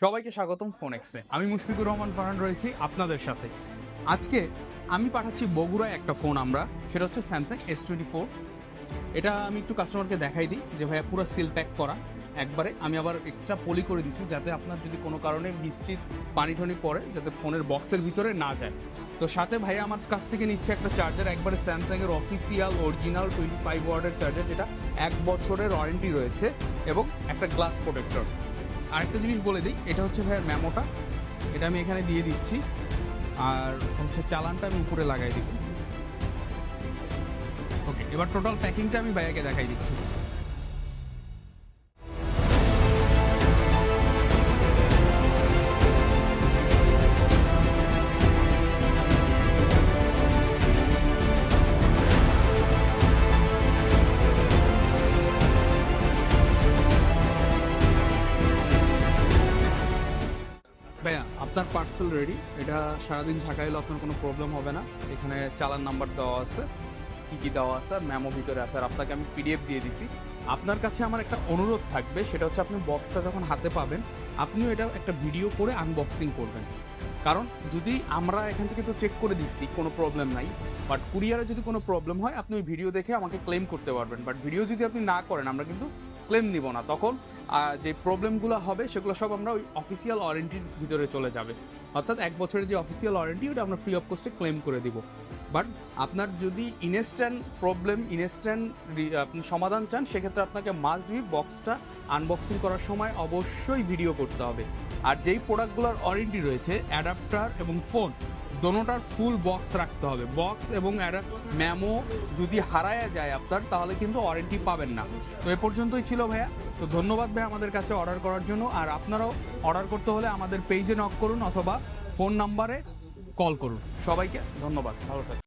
সবাইকে স্বাগতম ফোনেক্সে। আমি মুশফিকুর রহমান ফারহান রয়েছি আপনাদের সাথে। আজকে আমি পাঠাচ্ছি বগুড়ায় একটা ফোন আমরা, সেটা হচ্ছে স্যামসাং এস টোয়েন্টি ফোর এটা আমি একটু কাস্টমারকে দেখাই দিই যে, ভাইয়া, পুরো সিল প্যাক করা। একবারে আমি আবার এক্সট্রা পলি করে দিছি যাতে আপনার যদি কোনো কারণে বৃষ্টি পানি ঠনি পড়ে, যাতে ফোনের বক্সের ভিতরে না যায়। তো সাথে ভাইয়া আমার কাছ থেকে নিচ্ছে একটা চার্জার একবারে স্যামসাং এর অফিসিয়াল অরিজিনাল টোয়েন্টি ফাইভ ওয়ার্ডের চার্জার যেটা এক বছরের ওয়ারেন্টি রয়েছে এবং একটা গ্লাস প্রোটেক্টর আরেকটা জিনিস বলে দিই, এটা হচ্ছে ভাইয়ার ম্যামোটা এটা আমি এখানে দিয়ে দিচ্ছি। আর হচ্ছে চালানটা আমি উপরে লাগাই দিব। ওকে, এবার টোটাল প্যাকিংটা আমি ভাইয়াকে দেখাই দিচ্ছি। আপনার পার্সেল রেডি এটা সারাদিন ঝাঁকাইলে আপনার কোনো প্রবলেম হবে না। এখানে চালান নাম্বার দেওয়া আছে, কি কি দেওয়া আছে, আর ম্যামো ভিতরে আছে। আর আপনাকে আমি পিডিএফ দিয়ে দিছি। আপনার কাছে আমার একটা অনুরোধ থাকবে, সেটা হচ্ছে আপনি বক্সটা যখন হাতে পাবেন, আপনিও এটা একটা ভিডিও করে আনবক্সিং করবেন। কারণ যদি আমরা এখান থেকে তো চেক করে দিচ্ছি, কোনো প্রবলেম নাই। বাট কুরিয়ারে যদি কোনো প্রবলেম হয়, আপনি ওই ভিডিও দেখে আমাকে ক্লেম করতে পারবেন। বাট ভিডিও যদি আপনি না করেন, আমরা কিন্তু ক্লেম নিব না। তখন যে প্রবলেমগুলো হবে, সেগুলো সব আমরা ওই অফিসিয়াল ওয়ারেন্টির ভিতরে চলে যাবে। অর্থাৎ এক বছরের যে অফিসিয়াল ওয়ারেন্টি ওটা আমরা ফ্রি অফ কস্টে ক্লেম করে দিব। বাট আপনার যদি ইনস্ট্যান্ট প্রবলেম ইনস্ট্যান্ট আপনি সমাধান চান, সেক্ষেত্রে আপনাকে মাস্ট বি বক্সটা আনবক্সিং করার সময় অবশ্যই ভিডিও করতে হবে। আর যেই প্রোডাক্টগুলোর ওয়ারেন্টি রয়েছে অ্যাডাপ্টার এবং ফোন দোনোটার ফুল বক্স রাখতে হবে। বক্স এবং ম্যামো যদি হারায়া যায় আপনার, তাহলে কিন্তু ওয়ারেন্টি পাবেন না। তো এ পর্যন্তই ছিল ভাইয়া। তো ধন্যবাদ ভাই আমাদের কাছে অর্ডার করার জন্য। আর আপনারাও অর্ডার করতে হলে আমাদের পেজে নক করুন অথবা ফোন নাম্বারে কল করুন। সবাইকে ধন্যবাদ। ভালো থাকুন।